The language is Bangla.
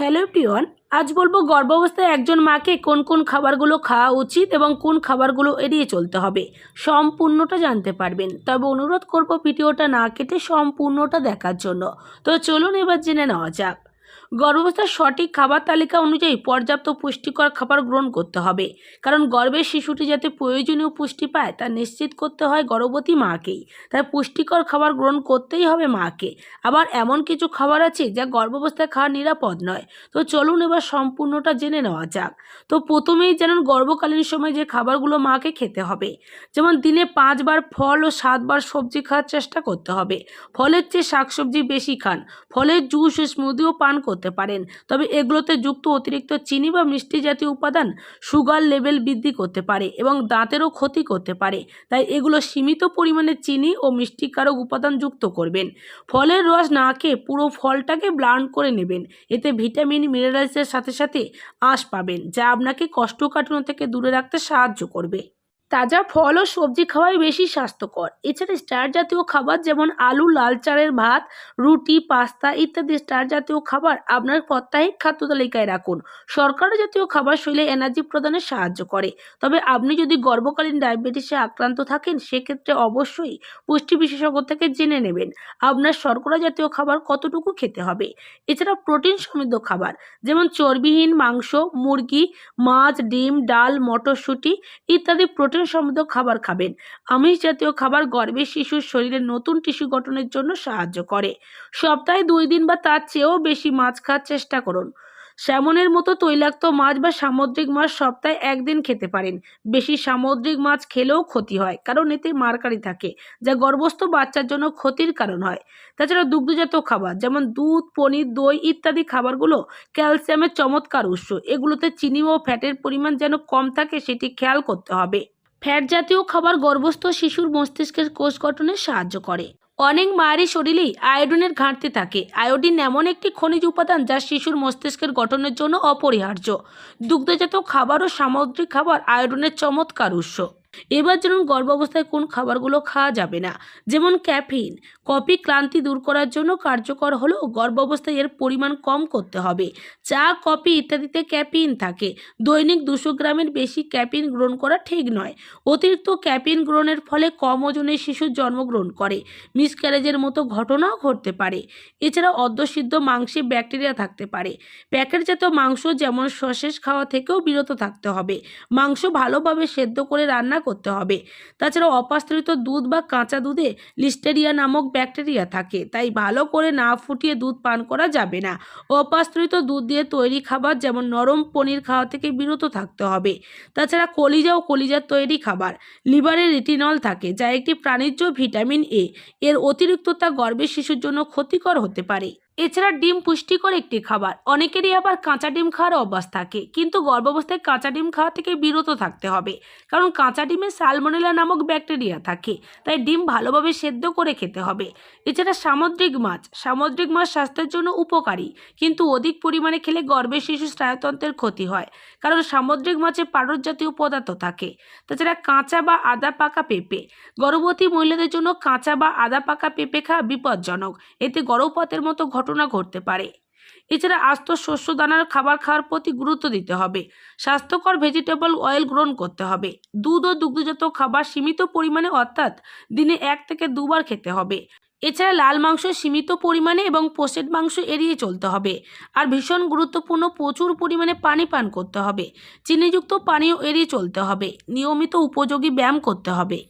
হ্যালো প্রিয়ন, আজ বলব গর্ভাবস্থায় একজন মাকে কোন কোন খাবারগুলো খাওয়া উচিত এবং কোন খাবারগুলো এড়িয়ে চলতে হবে, সম্পূর্ণটা জানতে পারবেন। তবে অনুরোধ করব ভিডিওটা না কেটে সম্পূর্ণটা দেখার জন্য। তো চলুন এবার জেনে নেওয়া যাক। গর্ভাবস্থার সঠিক খাবার তালিকা অনুযায়ী পর্যাপ্ত পুষ্টিকর খাবার গ্রহণ করতে হবে। কারণ গর্ভের শিশুটি যাতে প্রয়োজনীয় পুষ্টি পায়, তা নিশ্চিত করতে হয় গর্ভবতী মাকেই। তাই পুষ্টিকর খাবার গ্রহণ করতেই হবে মাকে। আবার এমন কিছু খাবার আছে যা গর্ভাবস্থায় খাওয়া নিরাপদ নয়। তো চলুন এবার সম্পূর্ণটা জেনে নেওয়া যাক। তো প্রথমেই জানুন গর্ভকালীন সময় যে খাবারগুলো মাকে খেতে হবে। যেমন দিনে পাঁচবার ফল ও সাতবার সবজি খাওয়ার চেষ্টা করতে হবে। ফলের চেয়ে শাকসবজি বেশি খান। ফলের জুস ও স্মুদিও পান করতে পারেন। তবে এগুলোতে যুক্ত অতিরিক্ত চিনি বা মিষ্টি জাতীয় উপাদান সুগার লেভেল বৃদ্ধি করতে পারে এবং দাঁতেরও ক্ষতি করতে পারে। তাই এগুলো সীমিত পরিমাণে চিনি ও মিষ্টিকারক উপাদান যুক্ত করবেন। ফলের রস না খেয়ে পুরো ফলটাকে ব্লান্ড করে নেবেন। এতে ভিটামিন, মিনারেলসের সাথে সাথে আঁশ পাবেন, যা আপনাকে কোষ্ঠকাঠিন্য থেকে দূরে রাখতে সাহায্য করবে। তাজা ফল ও সবজি খাওয়াই বেশি স্বাস্থ্যকর। এছাড়া স্টার জাতীয় খাবার যেমন আলু, লাল চালের ভাত, রুটি, পাস্তা ইত্যাদি স্টার জাতীয় খাবার আপনার প্রত্যাহিক খাদ্য তালিকায় রাখুন। শর্করা জাতীয় খাবার শরীরে এনার্জি প্রদানে সাহায্য করে। তবে আপনি যদি গর্ভকালীন ডায়াবেটিসে আক্রান্ত থাকেন, সেক্ষেত্রে অবশ্যই পুষ্টি বিশেষজ্ঞ থেকে জেনে নেবেন আপনার শর্করা জাতীয় খাবার কতটুকু খেতে হবে। এছাড়া প্রোটিন সমৃদ্ধ খাবার যেমন চর্বিহীন মাংস, মুরগি, মাছ, ডিম, ডাল, মটরশুঁটি ইত্যাদি প্রোটিন সমৃদ্ধ খাবার খাবেন। আমিষ জাতীয় খাবার গর্ভের শিশুর শরীরে নতুন টিস্যু গঠনের জন্য সাহায্য করে। সপ্তাহে দুই দিন বা তার চেয়েও বেশি মাছ খাওয়ার চেষ্টা করুন। স্যামনের মতো তৈলাক্ত মাছ বা সামুদ্রিক মাছ সপ্তাহে একদিন খেতে পারেন। বেশি সামুদ্রিক মাছ খেলেও ক্ষতি হয়, কারণ এতে মারকারি থাকে, যা গর্ভস্থ বাচ্চার জন্য ক্ষতির কারণ হয়। তাছাড়া দুগ্ধজাত খাবার, যেমন দুধ, পনির, দই ইত্যাদি খাবারগুলো ক্যালসিয়ামের চমৎকার উৎস। এগুলোতে চিনি ও ফ্যাটের পরিমাণ যেন কম থাকে, সেটি খেয়াল করতে হবে। ফ্যাট জাতীয় খাবার গর্ভস্থ শিশুর মস্তিষ্কের কোষ গঠনে সাহায্য করে। অনেক মায়েরই শরীরেই আয়োডিনের ঘাটতি থাকে। আয়োডিন এমন একটি খনিজ উপাদান যা শিশুর মস্তিষ্কের গঠনের জন্য অপরিহার্য। দুগ্ধজাত খাবার ও সামুদ্রিক খাবার আয়োডিনের চমৎকার উৎস। এবার যেমন গর্ভাবস্থায় কোন খাবারগুলো খাওয়া যাবে না। যেমন ক্যাফিন কফি ক্লান্তি দূর করার জন্য কার্যকর হলেও গর্ভাবস্থায় এর পরিমাণ কম করতে হবে। চা, কফি ইত্যাদিতে ক্যাফিন থাকে। দৈনিক দুশো গ্রামের বেশি ক্যাফিন গ্রহণ করা ঠিক নয়। অতিরিক্ত ক্যাফিন গ্রহণের ফলে কম ওজনের শিশু জন্মগ্রহণ করে। মিসক্যারেজের মতো ঘটনাও ঘটতে পারে। এছাড়া অর্ধসিদ্ধ মাংসে ব্যাকটেরিয়া থাকতে পারে। প্যাকেটজাত মাংস যেমন সসেস খাওয়া থেকেও বিরত থাকতে হবে। মাংস ভালোভাবে সেদ্ধ করে রান্না করতে হবে। তাছাড়া অপাস্ত্রিত দুধ বা কাঁচা দুধে লিস্টেরিয়া নামক ব্যাকটেরিয়া থাকে। তাই ভালো করে না ফুটিয়ে দুধ পান করা যাবে না। অপাস্ত্রিত দুধ দিয়ে তৈরি খাবার যেমন নরম পনির খাওয়া থেকে বিরত থাকতে হবে। তাছাড়া কলিজা ও কলিজার তৈরি খাবার লিভারে রেটিনল থাকে, যা একটি প্রাণীজ ভিটামিন এ এর অতিরিক্ততা গর্ভের শিশুর জন্য ক্ষতিকর হতে পারে। এছাড়া ডিম পুষ্টিকর একটি খাবার। অনেকেরই আবার কাঁচা ডিম খাওয়ার অভ্যাস থাকে। কিন্তু গর্ভাবস্থায় কাঁচা ডিম খাওয়া থেকে বিরত থাকতে হবে। কারণ কাঁচা ডিমে সালমোনেলা নামক ব্যাকটেরিয়া থাকে। তাই ডিম ভালোভাবে সেদ্ধ করে খেতে হবে। এছাড়া সামুদ্রিক মাছ। সামুদ্রিক মাছ স্বাস্থ্যের জন্য উপকারী। কিন্তু অধিক পরিমাণে খেলে গর্ভের শিশু স্নায়ুতন্ত্রের ক্ষতি হয়। কারণ সামুদ্রিক মাছে পারদ জাতীয় পদার্থ থাকে। তাছাড়া কাঁচা বা আদা পাকা পেঁপে। গর্ভবতী মহিলাদের জন্য কাঁচা বা আদা পাকা পেঁপে খাওয়া বিপজ্জনক। এতে গর্ভপাতের মতো ঘটনা ঘটতে পারে। এছাড়া আস্ত শস্য দানার খাবার খাওয়ার প্রতি গুরুত্ব দিতে হবে। স্বাস্থ্যকর ভেজিটেবল অয়েল গ্রহণ করতে হবে। দুধ ও দুগ্ধজাত খাবার সীমিত পরিমাণে অর্থাৎ দিনে এক থেকে দুবার খেতে হবে। এছাড়া লাল মাংস সীমিত পরিমাণে এবং পোষেড মাংস এড়িয়ে চলতে হবে। আর ভীষণ গুরুত্বপূর্ণ প্রচুর পরিমাণে পানি পান করতে হবে। চিনিযুক্ত পানীয় এড়িয়ে চলতে হবে। নিয়মিত উপযোগী ব্যায়াম করতে হবে।